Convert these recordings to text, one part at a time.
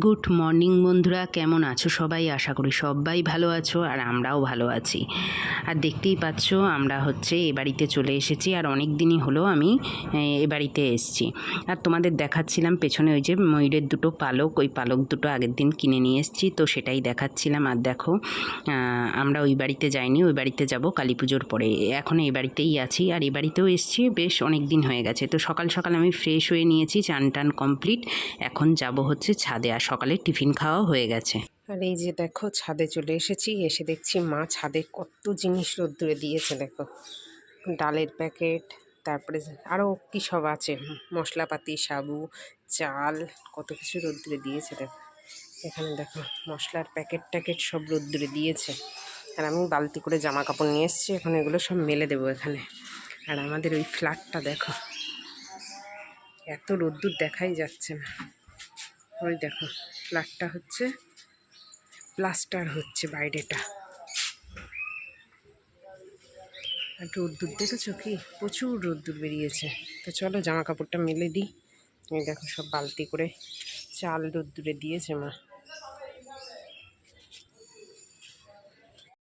Good morning বন্ধুরা, কেমন আছো সবাই? আশা করি সবাই ভালো আছো আর আমরাও ভালো আছি। আর দেখতেই পাচ্ছ, আমরা হচ্ছে এ বাড়িতে চলে এসেছি আর অনেক দিনই হলো আমি এ বাড়িতে এসেছি। আর তোমাদের দেখাচ্ছিলাম পেছনে ওই যে ময়ূরের দুটো পালক, ওই পালক দুটো আগের দিন কিনে নিয়ে এসেছি, তো সেটাই দেখাচ্ছিলাম। আর দেখো আমরা ওই বাড়িতে যাইনি, ওই বাড়িতে যাব কালী পুজোর পরে। এখন এই বাড়িতেই আছি আর এ বাড়িতেও এসেছি, বেশ অনেক দিন হয়ে গেছে। তো সকাল সকাল আমি ফ্রেশ হয়ে নিয়েছি, চান টান কমপ্লিট। এখন যাব হচ্ছে ছাদে সকালে টিফিন খাওয়া হয়ে গেছে। আর এই যে দেখো, ছাদে চলে এসেছি। এসে দেখছি মা ছাদে কত জিনিস রোদ্দুরে দিয়েছে, দেখো। ডালের প্যাকেট, তারপরে আরও কী সব আছে। মশলাপাতি, সাবু, চাল, কত কিছু রোদ্দুরে দিয়েছে, দেখো। এখানে দেখো, মশলার প্যাকেট ট্যাকেট সব রোদ্দুরে দিয়েছে। আর আমি বালতি করে জামা কাপড় নিয়ে এসেছি, এখন এগুলো সব মেলে দেবো এখানে। আর আমাদের ওই ফ্ল্যাটটা দেখো, এত রোদ্দুর দেখাই যাচ্ছে না। ওই দেখো ফ্ল্যাটটা হচ্ছে, প্লাস্টার হচ্ছে বাইরেটা। রোদ্দুর দেখেছ কি? প্রচুর রোদ্দুর বেরিয়েছে। তো চলো জামা কাপড়টা মেলে দিই। এই দেখো সব বালতি করে চাল রোদ্দুরে দিয়েছে মা।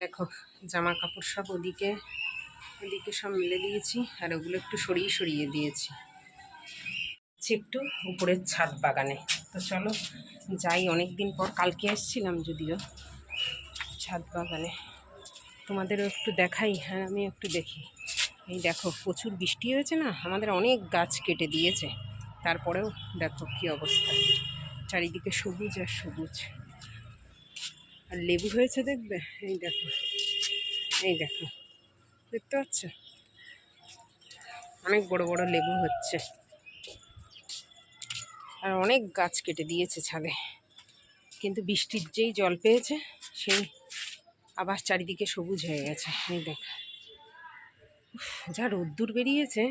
দেখো জামা কাপড় সব ওদিকে ওদিকে সব মেলে দিয়েছি, আর ওগুলো একটু সরিয়ে সরিয়ে দিয়েছি। একটু উপরের ছাদ বাগানে। তো চলো, যাই অনেক দিন পর কালকে এসেছিলাম যদিও ছাদ বাগানে। তোমাদেরও একটু দেখাই হ্যাঁ আমি একটু দেখি। এই দেখো, প্রচুর বৃষ্টি হয়েছে না? আমাদের অনেক গাছ কেটে দিয়েছে। তারপরেও দেখো কী অবস্থা। চারিদিকে সবুজ আর সবুজ। আর লেবু হয়েছে দেখবে? এই দেখো এই দেখো, দেখতে পাচ্ছ? অনেক বড় বড় লেবু হচ্ছে। আর অনেক গাছ কেটে দিয়েছে ছাদে। কিন্তু বৃষ্টির যেই জল পেয়েছে, সেই আবার চারিদিকে সবুজ হয়ে গেছে। দেখ। যা রোদ্দুর বেরিয়েছে।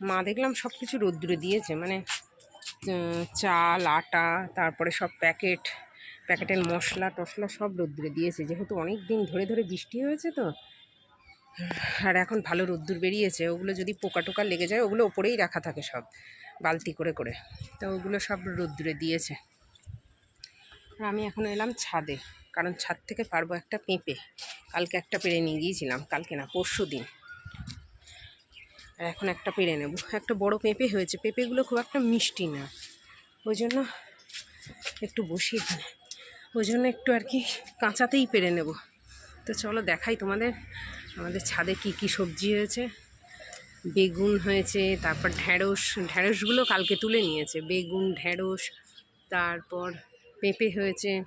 মা দেখলাম সব কিছু রোদ্দুরে দিয়েছে। মানে চাল, আটা, তারপরে সব প্যাকেট, প্যাকেটের মশলা টশলা সব রোদ্দুরে দিয়েছে। যেহেতু অনেক দিন ধরে ধরে বৃষ্টি হয়েছে তো, আর এখন ভালো রোদ্দুর বেরিয়েছে। ওগুলো যদি পোকা টোকা লেগে যায়, ওগুলো ওপরেই রাখা থাকে সব। বালতি করে করে। তো ওগুলো সব রোদ্দুরে দিয়েছে। আর আমি এখন এলাম ছাদে, কারণ ছাদ থেকে পারব একটা পেঁপে। কালকে একটা পেরে নিয়ে গিয়েছিলাম, কালকে না, পরশু দিন। আর এখন একটা পেরে নেব। একটা বড় পেঁপে হয়েছে, পেঁপেগুলো খুব একটা মিষ্টি না। ওই জন্য একটু বসি এখানে। ওই জন্য একটু আর কি কাঁচাতেই পেরে নেব। তো চলো দেখাই তোমাদের, আমাদের ছাদে কি কি সবজি হয়েছে। বেগুন হয়েছে, তারপর ঢ্যাঁড়স ঢ্যাঁড়সগুলো কালকে তুলে নিয়েছে। বেগুন ঢ্যাঁড়স তারপর পেঁপে হয়েছে।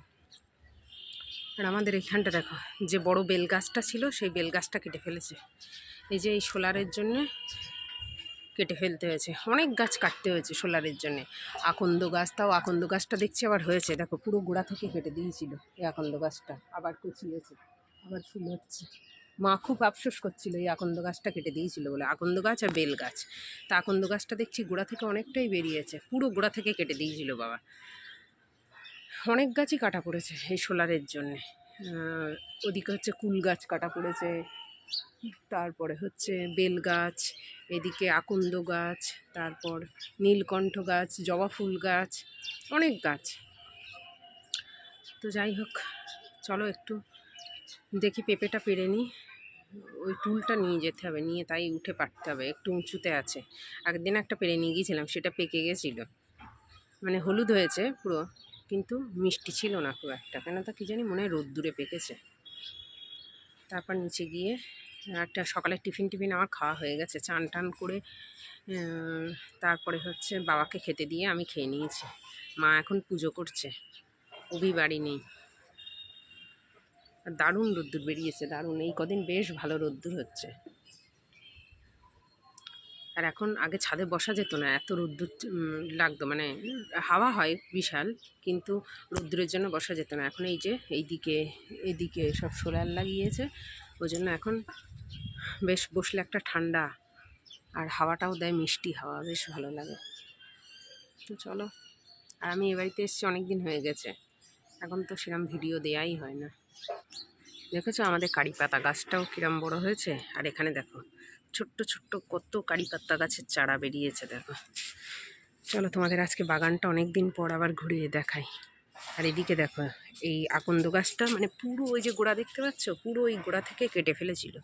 আর আমাদের এখানটা দেখো, যে বড় বেল গাছটা ছিল, সেই বেল গাছটা কেটে ফেলেছে। এই যে এই সোলারের জন্যে কেটে ফেলতে হয়েছে। অনেক গাছ কাটতে হয়েছে সোলারের জন্যে। আকন্দ গাছ, তাও আকন্দ গাছটা দেখছি আবার হয়েছে। দেখো, পুরো গোড়া থেকে কেটে দিয়েছিল এই আকন্দ গাছটা। আবার কুচিয়েছে, আবার ফুল হচ্ছে। মা খুব আফসোস করছিল এই আকন্দ গাছটা কেটে দিয়েছিল বলে। আকন্দ গাছ আর বেল গাছ। তা আকন্দ গাছটা দেখছি গোড়া থেকে অনেকটাই বেরিয়েছে। পুরো গোড়া থেকে কেটে দিয়েছিল বাবা। অনেক গাছই কাটা পড়েছে এই সোলারের জন্যে। ওদিকে হচ্ছে কুল গাছ কাটা পড়েছে। তারপরে হচ্ছে বেল গাছ, এদিকে আকন্দ গাছ, তারপর নীলকণ্ঠ গাছ, জবা ফুল গাছ, অনেক গাছ। তো যাই হোক, চলো একটু দেখি পেঁপেটা পেরে নিই ওই টুলটা নিয়ে যেতে হবে, নিয়ে তাই উঠে পারতে হবে, একটু উঁচুতে আছে। আগের দিন একটা পেরে নিয়ে গিয়েছিলাম, সেটা পেকে গেছিল। মানে হলুদ হয়েছে পুরো, কিন্তু মিষ্টি ছিল না খুব একটা। কেন তা কী জানি, মনে হয় রোদ্দুরে পেকেছে। তারপর নিচে গিয়ে একটা সকালে টিফিন টিফিন আমার খাওয়া হয়ে গেছে। চান টান করে তারপরে হচ্ছে বাবাকে খেতে দিয়ে আমি খেয়ে নিয়েছি। মা এখন পুজো করছে। অভি বাড়ি নেই। আর দারুণ রোদ্দুর বেরিয়েছে, দারুণ। এই কদিন বেশ ভালো রোদ্দুর হচ্ছে। আর এখন আগে ছাদে বসা যেত না, এত রোদ্দুর লাগতো। মানে হাওয়া হয় বিশাল, কিন্তু রোদ্দুরের জন্য বসা যেত না। এখন এই যে, এইদিকে, এদিকে সব সোলার লাগিয়েছে। ওই জন্য এখন বেশ বসলে একটা ঠান্ডা, আর হাওয়াটাও দেয় মিষ্টি হাওয়া, বেশ ভালো লাগে। তো চলো, আর আমি এ বাড়িতে এসেছি অনেক দিন হয়ে গেছে। এখন তো সেরকম ভিডিও দেয়াই হয় না। দেখেছ আমাদের কারি পাতা গাছটাও কিরম বড় হয়েছে? আর এখানে দেখো, ছোট্ট ছোট্ট কত কারি পাতা গাছের চারা বেরিয়েছে, দেখো। চলো তোমাদের আজকে বাগানটা অনেক দিন পর আবার ঘুরিয়ে দেখাই। আর এদিকে দেখো, এই আকন্দ গাছটা মানে পুরো ওই যে গোড়া দেখতে পাচ্ছ? পুরো ওই গোড়া থেকে কেটে ফেলেছিল।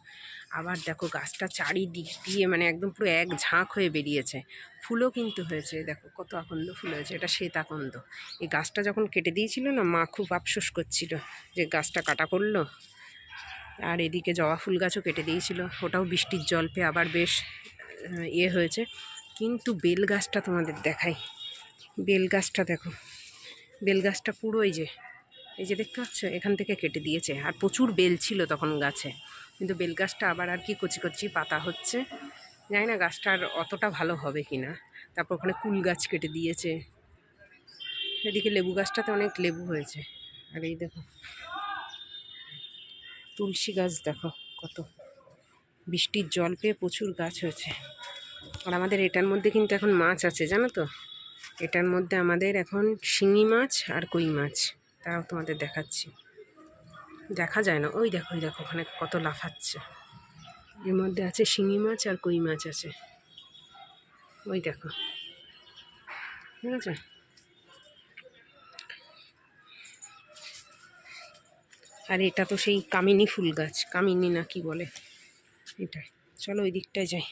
আবার দেখো গাছটা চারিদিক দিয়ে মানে একদম পুরো এক ঝাঁক হয়ে বেরিয়েছে। ফুলও কিন্তু হয়েছে, দেখো কত আকন্দ ফুল হয়েছে, এটা শ্বেত আকন্দ। এই গাছটা যখন কেটে দিয়েছিল না, মা খুব আফসোস করছিল যে গাছটা কাটা করল। আর এদিকে জবা ফুল গাছও কেটে দিয়েছিল, ওটাও বৃষ্টির জল পেয়ে আবার বেশ ইয়ে হয়েছে। কিন্তু বেল গাছটা তোমাদের দেখাই। বেল গাছটা দেখো বেল গাছটা পুরো এই যে এই যে দেখতে পাচ্ছ? এখান থেকে কেটে দিয়েছে। আর প্রচুর বেল ছিল তখন গাছে। কিন্তু বেল গাছটা আবার আর কি কচি কচি পাতা হচ্ছে। জানি না গাছটা আর অতটা ভালো হবে কি না। তারপর ওখানে কুল গাছ কেটে দিয়েছে। এদিকে লেবু গাছটাতে অনেক লেবু হয়েছে। আর এই দেখো, তুলসী গাছ দেখো কত। বৃষ্টির জল পেয়ে প্রচুর গাছ হয়েছে। আর আমাদের এটার মধ্যে কিন্তু এখন মাছ আছে, জানো তো? এটার মধ্যে আমাদের এখন শিঙি মাছ আর কই মাছ, তাও তোমাদের দেখাচ্ছি। দেখা যায় না, ওই দেখো ওই দেখো, ওখানে কত লাফাচ্ছে। এর মধ্যে আছে শিঙি মাছ আর কই মাছ আছে। ওই দেখো। ঠিক আছে? আর এটা তো সেই কামিনী ফুল গাছ, কামিনী না কি বলে? এটা চলো ওই দিকটায় যাই।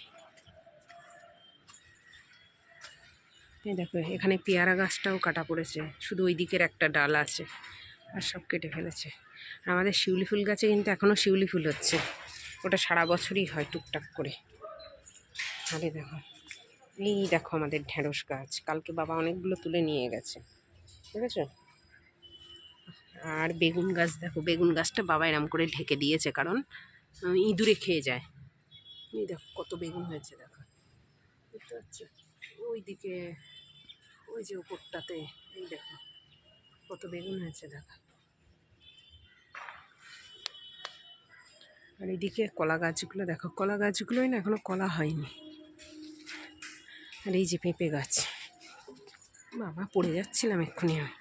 এই দেখো, এখানে পেয়ারা গাছটাও কাটা পড়েছে। শুধু ওই দিকের একটা ডাল আছে আর সব কেটে ফেলেছে। আমাদের শিউলি ফুল গাছে কিন্তু এখনও শিউলি ফুল হচ্ছে। ওটা সারা বছরই হয় টুকটাক করে। আরে দেখো, এই দেখো আমাদের ঢেঁড়স গাছ। কালকে বাবা অনেকগুলো তুলে নিয়ে গেছে। বুঝেছ আর বেগুন গাছ দেখো, বেগুন গাছটা বাবা এরম করে ঢেকে দিয়েছে কারণ ইঁদুরে খেয়ে যায়। এই দেখো, কত বেগুন হয়েছে দেখো। দেখতে পাচ্ছ ওই দিকে ওই যে উপরটাতে, এই দেখো, কত বেগুন হয়েছে দেখো। আর এদিকে কলা গাছগুলো দেখো, কলা গাছগুলোই না এখনও কলা হয়নি। আর এই যে পেঁপে গাছ। বাবা, পড়ে যাচ্ছিলাম এক্ষুনি আমি।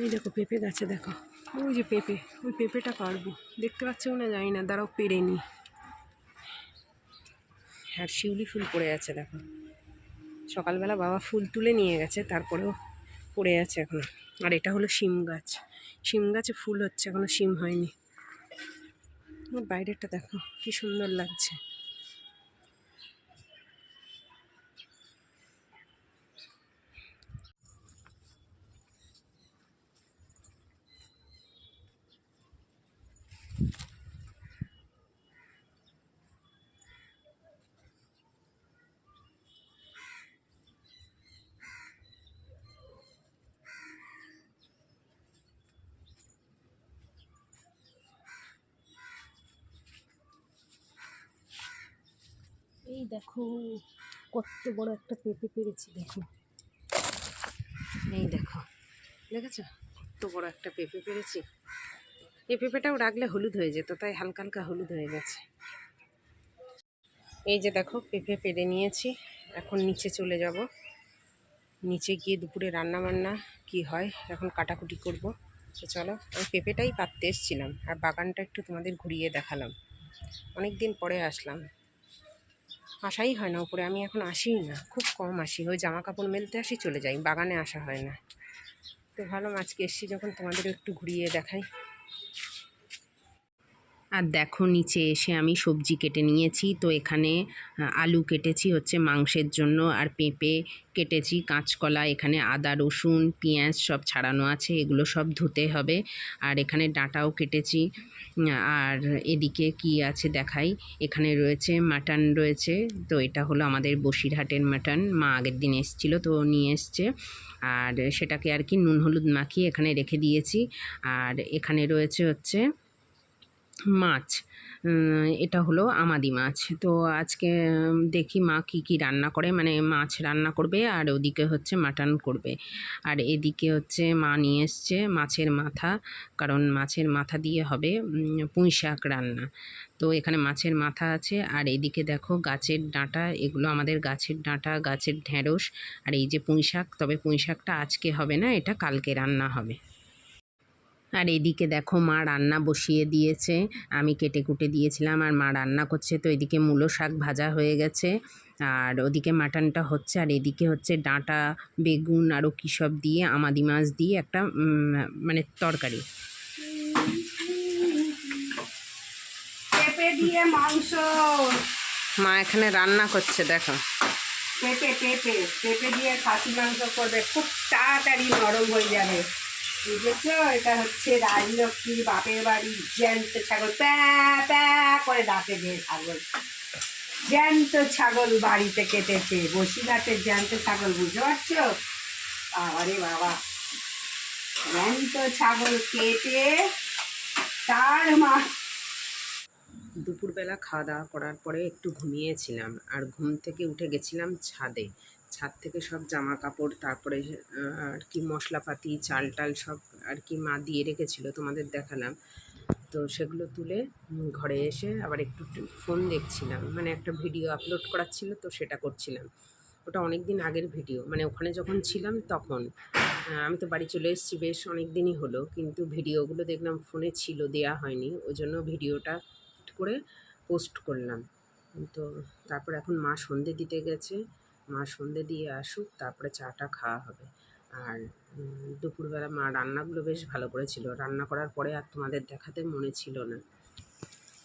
এই দেখো, পেঁপে গাছে দেখো, ওই যে পেঁপে, ওই পেঁপেটা পারব। দেখতে পাচ্ছেও না জানি না, দাঁড়াও পেরে নি। আর শিউলি ফুল পড়ে আছে দেখো। সকালবেলা বাবা ফুল তুলে নিয়ে গেছে, তারপরেও পড়ে আছে এখন। আর এটা হলো শিম গাছ। শিম গাছে ফুল হচ্ছে এখনও শিম হয়নি। বাইরেটা দেখো, কি সুন্দর লাগছে। দেখো, কত বড় একটা পেঁপে পেরেছি, দেখো। এই দেখো, দেখেছ? কত বড় একটা পেঁপে পেরেছি। এই পেঁপেটাও রাখলে হলুদ হয়ে যেত, তাই হালকা হালকা হলুদ হয়ে গেছে। এই যে দেখো, পেঁপে পেরে নিয়েছি। এখন নিচে চলে যাব। নিচে গিয়ে দুপুরে রান্না বান্না কি হয়, এখন কাটাকুটি করব। তো চলো আমি পেঁপেটাই পাততে এসেছিলাম, আর বাগানটা একটু তোমাদের ঘুরিয়ে দেখালাম। অনেক দিন পরে আসলাম। আসাই হয় না উপরে, আমি এখন আসিই না, খুব কম আসি। ওই জামা কাপড় মেলতে আসি, চলে যাই, বাগানে আসা হয় না। তো ভালো, আজকে এসছি যখন তোমাদের একটু ঘুরিয়ে দেখাই। আর দেখো নিচে এসে আমি সবজি কেটে নিয়েছি। তো এখানে আলু কেটেছি হচ্ছে মাংসের জন্য আর পেঁপে কেটেছি, কাঁচকলা, এখানে আদা, রসুন, পেঁয়াজ সব ছাড়ানো আছে, এগুলো সব ধুতে হবে। আর এখানে ডাঁটাও কেটেছি। আর এদিকে কি আছে দেখাই? এখানে রয়েছে মাটন রয়েছে। তো এটা হলো আমাদের বসিরহাটের মাটন। মা আগের দিন এসেছিল তো নিয়ে এসছে। আর সেটাকে আর কি নুন হলুদ মাখিয়ে এখানে রেখে দিয়েছি। আর এখানে রয়েছে হচ্ছে মাছ এটা হলো আমাদি মাছ। তো আজকে দেখি মা কী কী রান্না করে। মানে মাছ রান্না করবে আর ওদিকে হচ্ছে মাটন করবে। আর এদিকে হচ্ছে মা নিয়ে এসছে মাছের মাথা, কারণ মাছের মাথা দিয়ে হবে পুঁই শাক রান্না। তো এখানে মাছের মাথা আছে, আর এদিকে দেখো গাছের ডাঁটা, এগুলো আমাদের গাছের ডাঁটা, গাছের ঢ্যাঁড়স আর এই যে পুঁই শাক, তবে পুঁই শাকটা আজকে হবে না, এটা কালকে রান্না হবে। আর এদিকে দেখো মা রান্না বসিয়ে দিয়েছে। আমি কেটে কুটে দিয়েছিলাম আর মা রান্না করছে তো এদিকে মূলো শাক ভাজা হয়ে গেছে। আর ওদিকে মাটনটা হচ্ছে আর এদিকে হচ্ছে ডাঁটা বেগুন আরও কী সব দিয়ে আমাদি মাছ দিয়ে একটা মানে তরকারি। পেঁপে দিয়ে মাংস। মা এখানে রান্না করছে দেখো। পেঁপে পেঁপে পেঁপে দিয়ে খাসি মাংস করবে। খুব তাড়াতাড়ি নরম হয়ে যাবে। বুঝেছ? এটা হচ্ছে বাপের বাড়ি। জ্যান্ত ছাগল। প্যা প্যা করে ডাকে যে ছাগল। জ্যান্ত ছাগল বাড়িতে কেটেছে। জ্যান্ত ছাগল, বুঝতে পারছ? আরে বাবা। জ্যান্ত ছাগল কেটে তার মা দুপুরবেলা খাওয়া দাওয়া করার পরে একটু ঘুমিয়েছিলাম। আর ঘুম থেকে উঠে গেছিলাম ছাদে। ছাদ থেকে সব জামা কাপড় তারপরে আর কি মশলাপাতি চাল টাল সব আর কি মা দিয়ে রেখেছিল, তোমাদের দেখালাম। তো সেগুলো তুলে ঘরে এসে আবার একটু ফোন দেখছিলাম। মানে একটা ভিডিও আপলোড করার ছিল তো সেটা করছিলাম। ওটা অনেক দিন আগের ভিডিও মানে ওখানে যখন ছিলাম তখন। আমি তো বাড়ি চলে এসেছি বেশ অনেক দিনই হলো, কিন্তু ভিডিওগুলো দেখলাম ফোনে ছিল, দেয়া হয়নি। ওই জন্য ভিডিওটা করে পোস্ট করলাম। তো তারপর এখন মা সন্ধে দিতে গেছে। মা সন্ধে দিয়ে আসুক, তারপরে চাটা খাওয়া হবে। আর দুপুরবেলা মা রান্নাগুলো বেশ ভালো করেছিল। রান্না করার পরে আর তোমাদের দেখাতে মনে ছিল না।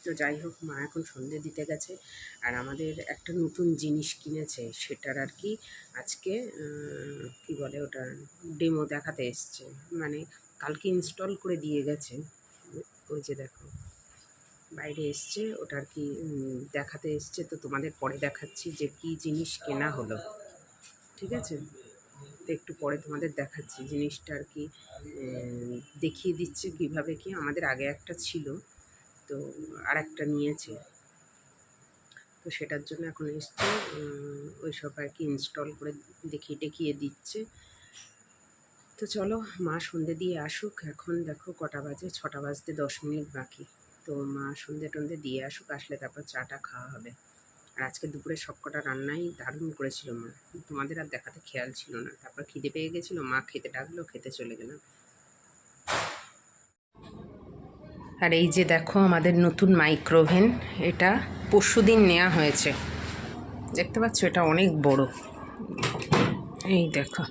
তো যাই হোক, মা এখন সন্ধে দিতে গেছে। আর আমাদের একটা নতুন জিনিস কিনেছে, সেটার আর কি আজকে কি বলে ওটা ডেমো দেখাতে এসছে। মানে কালকে ইনস্টল করে দিয়ে গেছে। ওই যে দেখো। বাইরে এসছে, ওটা আর কি দেখাতে এসছে, তো তোমাদের পরে দেখাচ্ছি যে কি জিনিস কেনা হলো। ঠিক আছে? তো একটু পরে তোমাদের দেখাচ্ছি জিনিসটা আর কি দেখিয়ে দিচ্ছে কীভাবে কি, আমাদের আগে একটা ছিল, তো আর একটা নিয়েছে। তো সেটার জন্য এখন এসছে ওই সব আর কি ইনস্টল করে দেখিয়ে টেকিয়ে দিচ্ছে। তো চলো, মা সন্ধে দিয়ে আসুক, এখন দেখো কটা বাজে, ছটা বাজতে দশ মিনিট বাকি। তো মা সন্ধে টন্ধে দিয়ে আসুক, আসলে তারপর চাটা খাওয়া হবে। আর আজকে দুপুরে সব কটা রান্নাই দারুণ করেছিল মা। তোমাদের আর দেখাতে খেয়াল ছিল না। তারপর খিদে পেয়ে গেছিল, মা খেতে ডাকলো, খেতে চলে গেলাম। আর এই যে দেখো আমাদের নতুন মাইক্রোভেন, এটা পরশু দিন নেওয়া হয়েছে। দেখতে পাচ্ছ, এটা অনেক বড়। এই দেখো,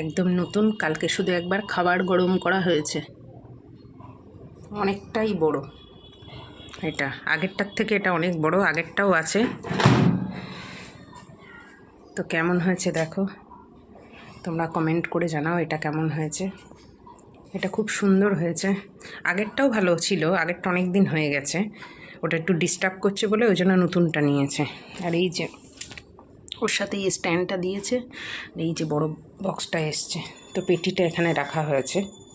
একদম নতুন, কালকে শুধু একবার খাবার গরম করা হয়েছে। অনেকটাই বড়। এটা আগেরটার থেকে এটা অনেক বড়, আগেরটাও আছে। তো কেমন হয়েছে দেখো? তোমরা কমেন্ট করে জানাও এটা কেমন হয়েছে। এটা খুব সুন্দর হয়েছে। আগেরটাও ভালো ছিল, আগেরটা অনেক দিন হয়ে গেছে। ওটা একটু ডিস্টার্ব করছে বলে ওই জন্য নতুনটা নিয়েছে। আর এই যে ওর সাথে এই স্ট্যান্ডটা দিয়েছে, এই যে বড় বক্সটা এসছে। তো পেটিটা এখানে রাখা হয়েছে।